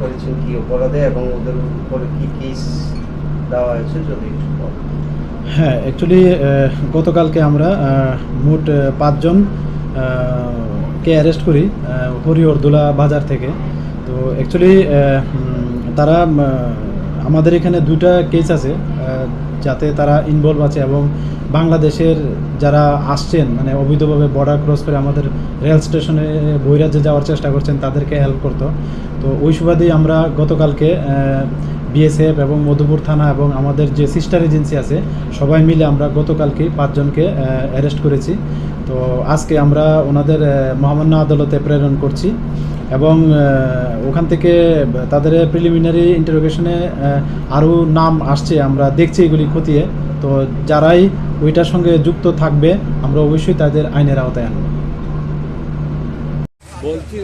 করেছেন কি অপরাধে এবং ওদের উপরে কি কেস দেওয়া হয়েছে যদি হ্যাঁ অ্যাকচুয়ালি গতকালকে আমরা মোট পাঁচজন কে অ্যারেস্ট করি হরিহরদোলা বাজার থেকে। তো অ্যাকচুয়ালি তারা আমাদের এখানে দুইটা কেস আছে। যাতে তারা ইনভলভ আছে এবং বাংলাদেশের যারা আসছেন মানে অবৈধভাবে বর্ডার ক্রস করে আমাদের রেল স্টেশনে বৈরাজ্যে যাওয়ার চেষ্টা করছেন, তাদেরকে হেল্প করতো। তো ওই সুবাদেই আমরা গতকালকে বিএসএফ এবং মধুপুর থানা এবং আমাদের যে সিস্টার এজেন্সি আছে সবাই মিলে আমরা গতকালকে পাঁচজনকে অ্যারেস্ট করেছি। তো আজকে আমরা ওনাদের মহামান্য আদালতে প্রেরণ করছি এবং ওখান থেকে তাদের প্রিলিমিনারি ইন্টারোগেশনে আরও নাম আসছে আমরা দেখছি এগুলি খতিয়ে। তো যারাই ওইটার সঙ্গে যুক্ত থাকবে আমরা অবশ্যই তাদের আইনের আওতায় আনব। বলছি